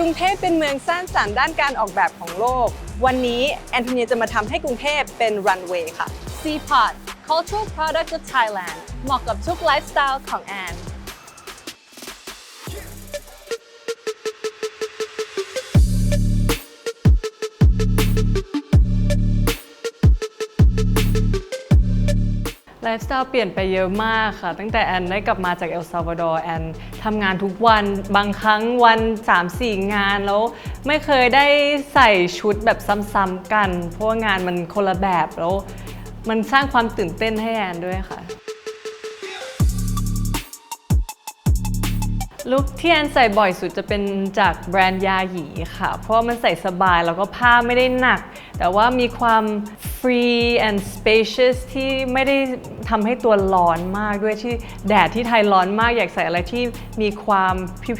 กรุงเทพเป็นเมืองสร้างสรรค์ด้านการออกแบบของโลก วันนี้แอนโทเนียจะมาทำให้กรุงเทพเป็นรันเวย์ค่ะ Seaport Cultural Product of Thailand เหมาะกับทุกไลฟ์สไตล์ของแอน ฟ์สไตล์เปลี่ยนไปเยอะมากค่ะ ตั้งแต่แอนได้กลับมาจากเอลซาวาดอร์แอนทำงานทุกวันบางครั้งวัน 3-4 งานแล้วไม่เคยได้ใส่ชุดแบบซ้ำๆกัน เพราะว่างานมันคนละแบบแล้ว มันสร้างความตื่นเต้นให้แอนด้วยค่ะ ลุคที่แอนใส่บ่อยสุดจะเป็นจากแบรนด์ยาหยีค่ะ เพราะว่ามันใส่สบายแล้วก็ผ้าไม่ได้หนัก แต่ว่ามีความ free and spacious ที่ไม่ได้ทำให้ตัวร้อนมากด้วยที่แดดที่ไทยร้อนมากอยากใส่อะไรที่มีความ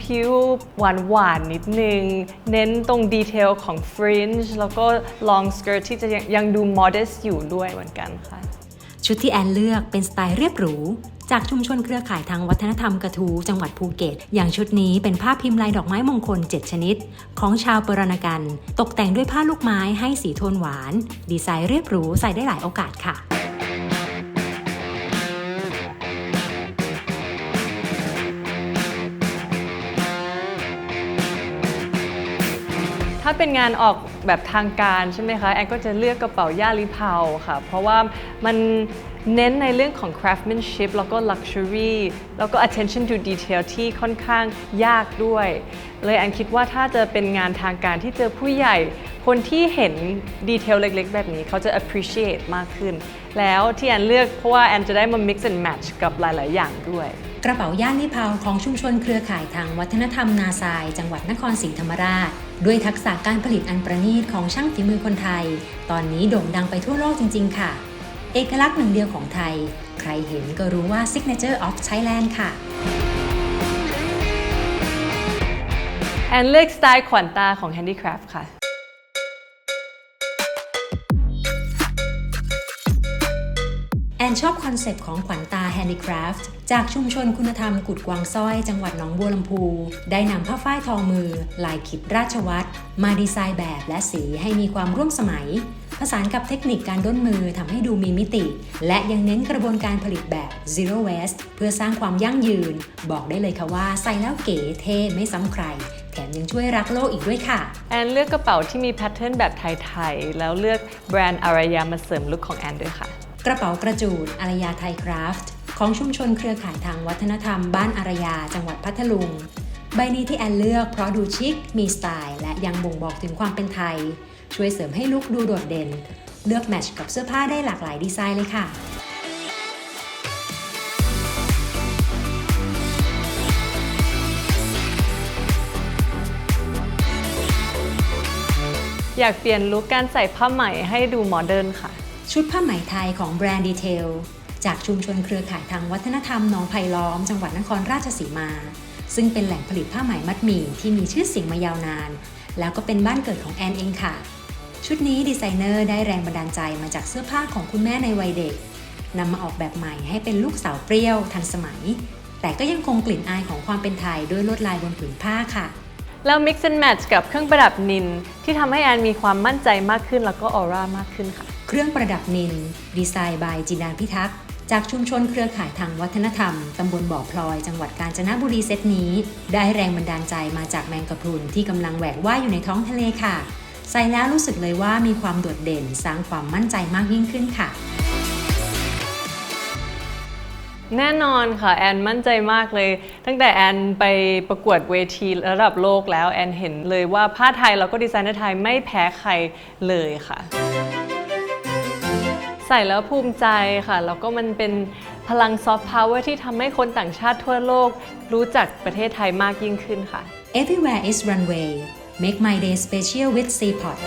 ผิวๆหวานๆนิดนึง เน้นตรงดีเทลของ fringe แล้วก็ long skirt ที่จะยังดู modest อยู่ด้วยเหมือนกันค่ะ ชุดที่แอนเลือกเป็นสไตล์เรียบหรู จากชุมชนเครือข่ายทางวัฒนธรรมกระทูจังหวัดภูเก็ต อย่างชุดนี้เป็นผ้าพิมพ์ลายดอกไม้มงคล 7 ชนิด ของชาวปรณกัน ตกแต่งด้วยผ้าลูกไม้ให้สีโทนหวาน ดีไซน์เรียบหรูใส่ได้หลายโอกาสค่ะถ้าเป็นงานออกแบบทางการใช่ไหมคะ แอนก็จะเลือกกระเป๋าย่าลิเพาค่ะ เพราะว่ามัน เน้นในเรื่องของ craftsmanship แล้วก็ luxury แล้วก็ attention to detail ที่ค่อนข้างยากด้วย เลยแอนคิดว่าถ้าจะเป็นงานทางการที่เจอผู้ใหญ่ คนที่เห็นดีเทลเล็กๆ แบบนี้เขาจะ appreciate มากขึ้น แล้วที่แอนเลือกเพราะว่าแอนจะได้มา mix and match กับหลาย ๆ อย่างด้วยกระเป๋าย่านลิพาวของชุมชนเครือข่ายทางวัฒนธรรมนาซาย จังหวัดนครศรีธรรมราช ด้วยทักษะการผลิตอันประณีตของช่างฝีมือคนไทย ตอนนี้โด่งดังไปทั่วโลกจริง ๆ ค่ะ เอกลักษณ์หนึ่งเดียวของไทย ใครเห็นก็รู้ว่า Signature of Thailand ค่ะ แอนเลือกสไตล์ขวัญตาของ handicraft ค่ะ แอนชอบคอนเซปต์ของขวัญตา Handicraft จากชุมชนคุณธรรมกุดกวางสร้อย จังหวัดหนองบัวลำพู ได้นำผ้าฝ้ายทอมือ ลายขิดราชวัตรมาดีไซน์แบบและสีให้มีความร่วมสมัย ผสานกับเทคนิคการด้นมือทำให้ดูมีมิติ และยังเน้นกระบวนการผลิตแบบ zero waste เพื่อสร้างความยั่งยืน บอกได้เลยค่ะว่าใส่แล้วเก๋เท่ไม่ซ้ำใคร แถมยังช่วยรักโลกอีกด้วยค่ะ แอนเลือกกระเป๋าที่มีแพทเทิร์นแบบไทยๆ แล้วเลือกแบรนด์อารยามาเสริมลุคของแอนด้วยค่ะ กระเป๋ากระจูดอารยาไทยคราฟต์ของชุมชนเครือข่ายทางวัฒนธรรมบ้านอารยาจังหวัดพัทลุงใบนี้ที่แอนเลือกเพราะดูชิค มีสไตล์ และยังบ่งบอกถึงความเป็นไทย ช่วยเสริมให้ลุคดูโดดเด่น เลือกแมทช์กับเสื้อผ้าได้หลากหลายดีไซน์เลยค่ะอยากเปลี่ยนลุคการใส่ผ้าไหมให้ดูโมเดิร์นค่ะ ชุดผ้าไหมไทยของแบรนด์ดีเทลจากชุมชนเครือข่ายทางวัฒนธรรมหนองไผ่ล้อมจังหวัดนครราชสีมา ซึ่งเป็นแหล่งผลิตผ้าไหมมัดหมี่ที่มีชื่อเสียงมายาวนาน แล้วก็เป็นบ้านเกิดของแอนเองค่ะ ชุดนี้ดีไซเนอร์ได้แรงบันดาลใจมาจากเสื้อผ้าของคุณแม่ในวัยเด็กนำมาออกแบบใหม่ให้เป็นลูกสาวเปรี้ยวทันสมัย แต่ก็ยังคงกลิ่นอายของความเป็นไทยด้วยลวดลายบนผืนผ้าค่ะ แล้ว mix and match กับเครื่องประดับนิน ที่ทำให้แอนมีความมั่นใจมากขึ้นแล้วก็ออร่ามากขึ้นค่ะ เครื่องประดับนิน ดีไซน์บายจินดาพิทักษ์จากชุมชนเครือข่ายทางวัฒนธรรม ตำบลบ่อพลอย จังหวัดกาญจนบุรีเซตนี้ ได้แรงบันดาลใจมาจากแมงกะพรุนที่กำลังแหวกว่ายอยู่ในท้องทะเลค่ะ ใส่แล้วรู้สึกเลยว่ามีความโดดเด่นสร้างความมั่นใจมากยิ่งขึ้นค่ะ แน่นอนค่ะ แอนมั่นใจมากเลย ตั้งแต่แอนไปประกวดเวทีระดับโลกแล้วแอนเห็นเลยว่าผ้าไทยแล้วก็ดีไซเนอร์ไทยไม่แพ้ใครเลยค่ะ ใส่แล้วภูมิใจค่ะแล้วก็มันเป็นพลังซอฟต์พาวเวอร์ที่ทำให้คนต่างชาติทั่วโลก รู้จักประเทศไทยมากยิ่งขึ้นค่ะ Everywhere is runway Make my day special with Seaport